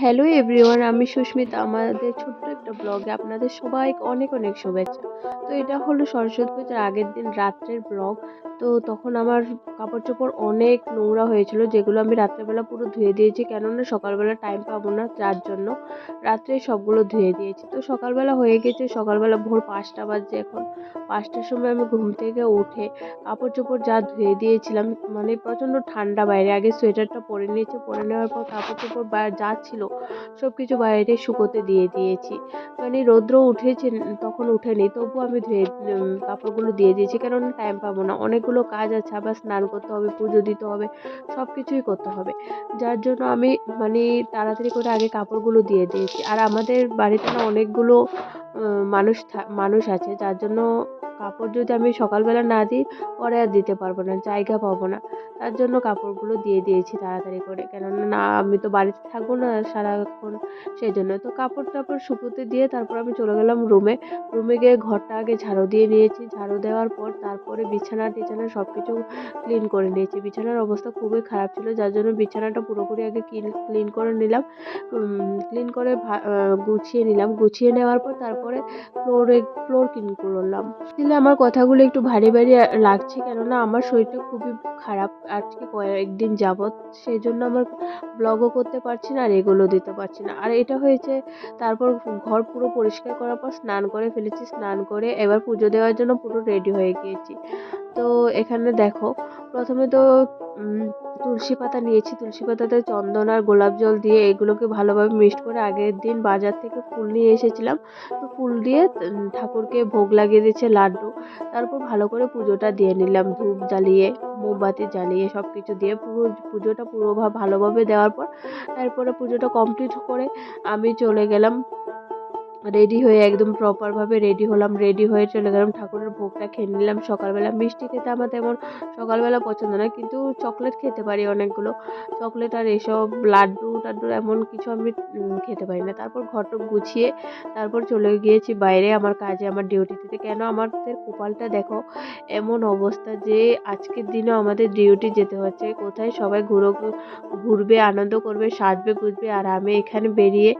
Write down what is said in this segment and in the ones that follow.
Hello everyone আমি সুস্মিতা। আমাদের ছোট্ট একটা ব্লগে আপনাদের সবাইকে অনেক অনেক শুভেচ্ছা। তো এটা হলো সরস্বতী পূজার আগের দিন রাত্রের ব্লগ তো তখন আমার কাপড় চোপড় অনেক নোংরা হয়েছিল, যেগুলো আমি রাত্রেবেলা পুরো ধুয়ে দিয়েছি। কেননা সকালবেলা টাইম পাবো না যার জন্য রাত্রে সবগুলো ধুয়ে দিয়েছি। তো সকালবেলা হয়ে গেছে, সকালবেলা ভোর পাঁচটা বাজছে এখন। পাঁচটার সময় আমি ঘুম থেকে উঠে কাপড় চোপড় যা ধুয়ে দিয়েছিলাম মানে প্রচণ্ড ঠান্ডা বাইরে, আগে সোয়েটারটা পরে নিয়েছি, পরে নেওয়ার পর কাপড় চোপড় যা ছিল সব কিছু বাইরে শুকোতে দিয়ে দিয়েছি। মানে রৌদ্র উঠেছে, তখন উঠেনি তবুও আমি ধুয়ে কাপড়গুলো দিয়ে দিয়েছি। কারণ টাইম পাবো না। অনেকগুলো কাজ আছে। আবার স্নান করতে হবে, পুজো দিতে হবে সব কিছুই করতে হবে। যার জন্য আমি মানে তাড়াতাড়ি করে আগে কাপড়গুলো দিয়ে দিয়েছি। আর আমাদের বাড়িতে না অনেকগুলো মানুষ মানুষ আছে। যার জন্য কাপড় যদি আমি সকালবেলা না দিই, পরে আর দিতে পারব না, জায়গা পাবো না। তার জন্য কাপড়গুলো দিয়ে দিয়েছি তাড়াতাড়ি করে। কেননা না, আমি তো বাড়িতে থাকব না সারাক্ষণ সেই জন্য তো কাপড় টাপড় শুকোতে দিয়ে তারপর আমি চলে গেলাম রুমে। রুমে গিয়ে ঘরটা আগে ঝাড়ু দিয়ে নিয়েছি। ঝাড়ু দেওয়ার পর তারপরে বিছানা টিছানা সব কিছু ক্লিন করে নিয়েছি। বিছানার অবস্থা খুবই খারাপ ছিল, যার জন্য বিছানাটা পুরোপুরি আগে ক্লিন করে নিলাম। ক্লিন করে গুছিয়ে নিলাম। গুছিয়ে নেওয়ার পর তারপরে ফ্লোরে ফ্লোর ক্লিন করলাম। দিলে আমার কথাগুলো একটু ভারী ভারী লাগছে, কেননা আমার শরীরটা খুবই খারাপ। আজকে কয়েকদিন যাবৎ সেই জন্য আমার ব্লগও করতে পারছি না আর এগুলো দিতে পারছি না। আর এটা হয়েছে, তারপর ঘর পুরো পরিষ্কার করার পর স্নান করে ফেলেছি, স্নান করে এবার পুজো দেওয়ার জন্য পুরো রেডি হয়ে গিয়েছি। তো এখানে দেখো প্রথমে তো তুলসী পাতা নিয়েছি। তুলসী পাতাতে চন্দন আর গোলাপ জল দিয়ে এগুলোকে ভালোভাবে মিক্সড করে আগের দিন বাজার থেকে ফুল নিয়ে এসেছিলাম। তো ফুল দিয়ে ঠাকুরকে ভোগ লাগিয়ে দিয়েছে লাড্ডু। তারপর ভালো করে পুজোটা দিয়ে নিলাম ধূপ জ্বালিয়ে, মোমবাতি জ্বালিয়ে সব কিছু দিয়ে। পুরো পুজোটা পুরো ভালোভাবে দেওয়ার পর, তারপরে পুজোটা কমপ্লিট করে আমি চলে গেলাম রেডি হয়ে একদম প্রপারভাবে রেডি হলাম, রেডি হয়ে চলে গেলাম, ঠাকুরের ভোগটা খেয়ে নিলাম। সকালবেলা মিষ্টি খেতে আমার তেমন সকালবেলা পছন্দ নয় কিন্তু চকলেট খেতে পারি অনেকগুলো। চকলেট আর এসব, লাড্ডু টাড্ডু এমন কিছু আমি খেতে পারি না। তারপর ঘরটা গুছিয়ে তারপর চলে গিয়েছি বাইরে আমার কাজে, আমার ডিউটিতে কেন আমাদের কপালটা দেখো, এমন অবস্থা যে আজকের দিনেও আমাদের ডিউটি যেতে হচ্ছে। কোথায় সবাই ঘুরো, ঘুরবে, আনন্দ করবে, সাজবে, গুজবে, আর আমি এখানে বেরিয়ে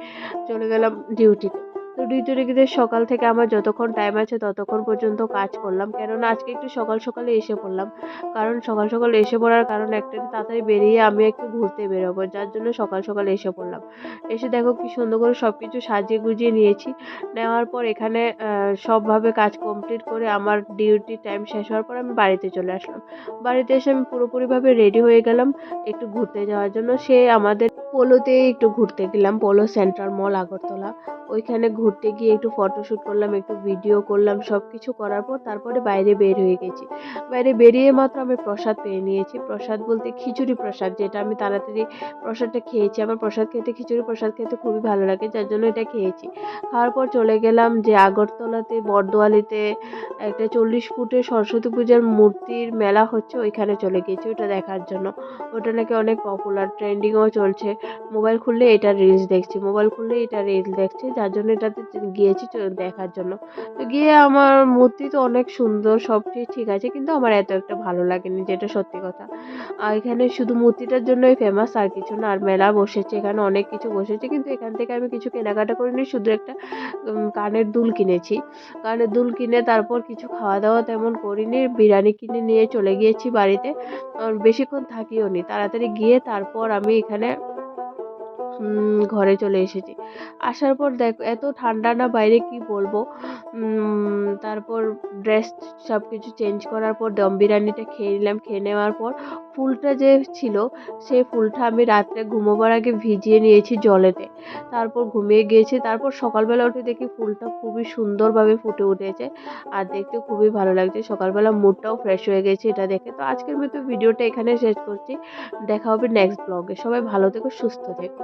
চলে গেলাম ডিউটিতে তো ডিউটি সকাল থেকে আমার যতক্ষণ টাইম আছে ততক্ষণ পর্যন্ত কাজ করলাম। কেননা আজকে একটু সকাল সকালে এসে পড়লাম। কারণ সকাল সকাল এসে পড়ার কারণ একটা তাড়াতাড়ি বেরিয়ে আমি একটু ঘুরতে বেরোবো, যার জন্য সকাল সকালে এসে পড়লাম। এসে দেখো কি সুন্দর করে সব কিছু সাজিয়ে গুজিয়ে নিয়েছি। নেওয়ার পর এখানে সবভাবে কাজ কমপ্লিট করে আমার ডিউটি টাইম শেষ হওয়ার পর আমি বাড়িতে চলে আসলাম। বাড়িতে এসে আমি পুরোপুরিভাবে রেডি হয়ে গেলাম একটু ঘুরতে যাওয়ার জন্য। সে আমাদের পোলোতে একটু ঘুরতে গেলাম, পোলো সেন্ট্রাল মল, আগরতলা। ওইখানে ঘুরতে গিয়ে একটু ফটোশ্যুট করলাম, একটু ভিডিও করলাম সব কিছু করার পর তারপরে বাইরে বের হয়ে গেছি। বাইরে বেরিয়ে মাত্র আমি প্রসাদ পেয়ে নিয়েছি। প্রসাদ বলতে খিচুড়ি প্রসাদ, যেটা আমি তাড়াতাড়ি প্রসাদটা খেয়েছি। আমার প্রসাদ খেতে, খিচুড়ি প্রসাদ খেতে খুবই ভালো লাগে, যার জন্য এটা খেয়েছি। খাওয়ার পর চলে গেলাম যে আগরতলাতে বরদোয়ালিতে একটা চল্লিশ ফুটের সরস্বতী পূজার মূর্তির মেলা হচ্ছে, ওইখানে চলে গিয়েছি ওটা দেখার জন্য। ওটা নাকি অনেক পপুলার ট্রেন্ডিংও চলছে। মোবাইল খুললে এটা রিলস দেখছি, মোবাইল খুললে এটা রিলস দেখছি, যার জন্য এটাতে গিয়েছি দেখার জন্য। তো গিয়ে আমার মূর্তি তো অনেক সুন্দর সবটি ঠিক আছে, কিন্তু আমার এত একটা ভালো লাগেনি, যেটা সত্যি কথা। আর এখানে শুধু মূর্তিটার জন্যই ফেমাস আর কিছু না, আর মেলা বসেছে, এখানে অনেক কিছু বসেছে, কিন্তু এখান থেকে আমি কিছু কেনাকাটা করিনি, শুধু একটা কানের দুল কিনেছি। কানের দুল কিনে তারপর কিছু খাওয়া দাওয়া তেমন করিনি, বিরিয়ানি কিনে নিয়ে চলে গিয়েছি বাড়িতে বেশিক্ষণ থাকিও নি। তাড়াতাড়ি গিয়ে তারপর আমি এখানে ঘরে চলে এসেছি। আসার পর দেখ এত ঠান্ডা না বাইরে কি বলব? তারপর ড্রেস সব কিছু চেঞ্জ করার পর দম বিরিয়ানিটা খেয়ে নিলাম। খেয়ে নেওয়ার পর ফুলটা যে ছিল, সেই ফুলটা আমি রাত্রে ঘুমোবার আগে ভিজিয়ে নিয়েছি জলেতে। তারপর ঘুমিয়ে গিয়েছি। তারপর সকালবেলা উঠে দেখি ফুলটা খুবই সুন্দরভাবে ফুটে উঠেছে আর দেখতে খুবই ভালো লাগছে। সকালবেলা মুডটাও ফ্রেশ হয়ে গেছে এটা দেখে। তো আজকের মতো ভিডিওটা এখানে শেষ করছি। দেখা হবে নেক্সট ব্লগে সবাই ভালো থেকো, সুস্থ থেকো।